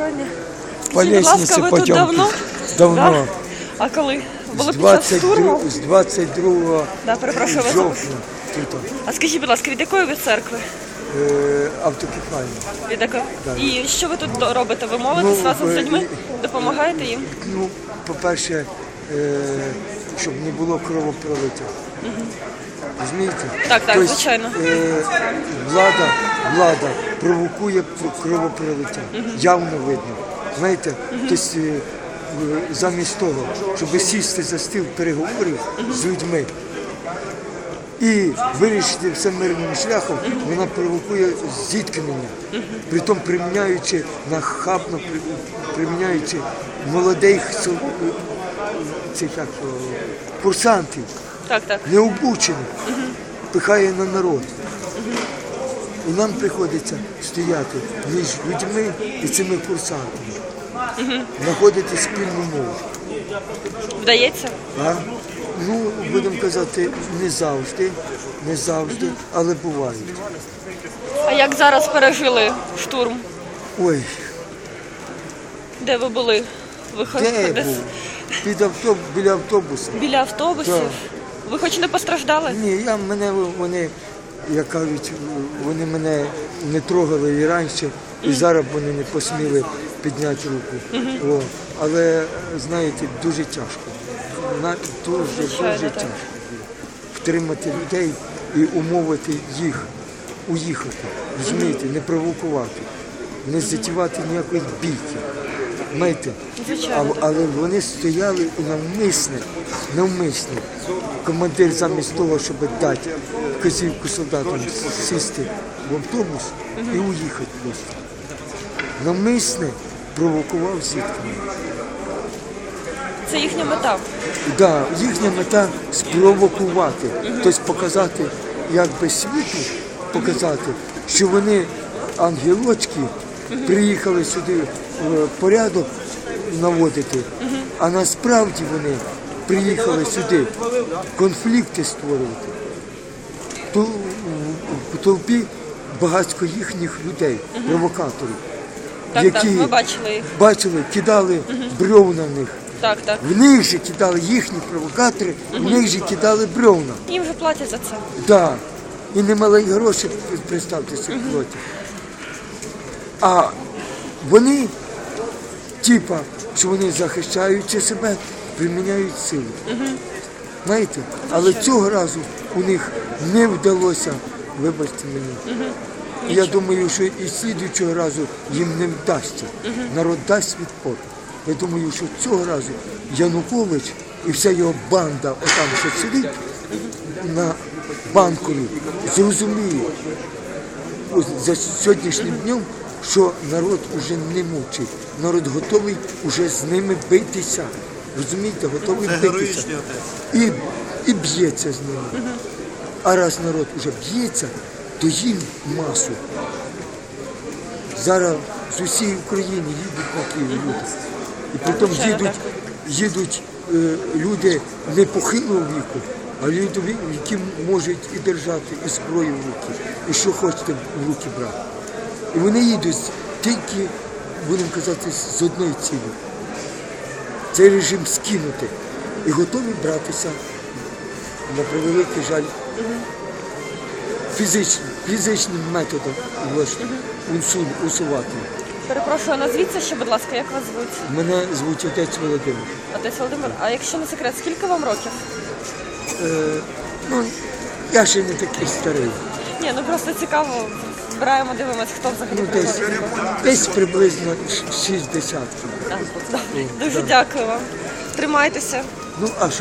Доброго. По Скажіть, будь ласка, лестниці ви тут давно? Давно. Да? А коли? Було З під час 22, штурму? з 22 Да, перепрошую вас. жовтня тут А скажіть, будь ласка, від якої ви церкви? е, автокефальна. Від якої? Да. І що ви тут до- робите? Ви молитесь Ну, разом з е, людьми? Допомагаєте їм? Ну, по-перше, е, щоб не було кровопролиття. Розумієте? Так, так, Тобто, звичайно. Е, влада, влада провокує кровопролиття. Явно видно. Знаєте, тобто, е, в- замість того, щоб сісти за стіл переговорів з людьми і вирішити все мирним шляхом, вона провокує зіткнення, притом приміняючи нахабно, при- приміняючи молодих сол- цих як, о, курсантів, Так, так. необучених, пихає на народ. І нам приходиться стояти між людьми і цими курсантами, знаходити спільну мову. Вдається? А? Ну, будемо казати, не завжди, не завжди, але бувають. А як зараз пережили штурм? Ой, Де ви були? Ви де десь був? Під авто, біля автобуса. біля автобусів? Так. Ви хоч не постраждали? Ні, я мене вони, як кажуть, вони мене не трогали і раніше, і зараз вони не посміли підняти руку. О, але знаєте, дуже тяжко. На- Дуже, Звичайно, дуже так. тяжко. Втримати людей і умовити їх уїхати. Розумієте, не провокувати, не затівати ніякої бійки. Знаєте, але вони стояли і навмисне, навмисне. Командир замість того, щоб дати вказівку солдатам сісти в автобус і уїхати просто. Навмисне провокував зіткнення. Це їхня мета. Да, їхня мета спровокувати, тобто показати, як би світу показати, що вони ангелочки приїхали сюди е, порядок наводити, а насправді вони приїхали сюди конфлікти створювати. В толпі багатько їхніх людей, провокаторів, Так, які так, ми бачили їх. бачили, кидали бревна в них. Так, так. В них же кидали їхні провокатори, в них же кидали бревна. Їм вже платять за це. Да. І немали гроші, представте собі платять. А вони, типа, що вони захищаючи себе, приміняють силу. Знаєте? Але цього разу у них не вдалося, вибачте мені. Я думаю, що і слідуючого разу їм не вдасться. Народ дасть відпор. Я думаю, що цього разу Янукович і вся його банда, отам що сидить на банкові, зрозуміє за сьогоднішнім днем, що народ уже не мовчить. Народ готовий уже з ними битися. Розумієте, готовий Це битися. героїчний отець. І, і б'ється з ними. А раз народ вже б'ється, то їм масу. Зараз з усієї України їдуть на Київ люди. І потім Звичайно, їдуть, їдуть е, люди не похилого віку, а люди, ві- які можуть і держати і зброю в руки, і що хочете в руки брати. І вони їдуть тільки, будемо казати, з одної цілі. Цей режим скинути і готові братися на превеликий жаль фізичним, фізичним методом власне, усувати. Перепрошую, назвіться ще, будь ласка, як вас звуть? Мене звуть отець Володимир. Отець Володимир. А якщо не секрет, скільки вам років? Ну, я ще не такий старий. Ні, ну просто цікаво. Збираємо, дивимось, хто взагалі Ну, десь, приходить. десь приблизно ш- 60. Дуже дякую вам. Тримайтеся. Ну, а що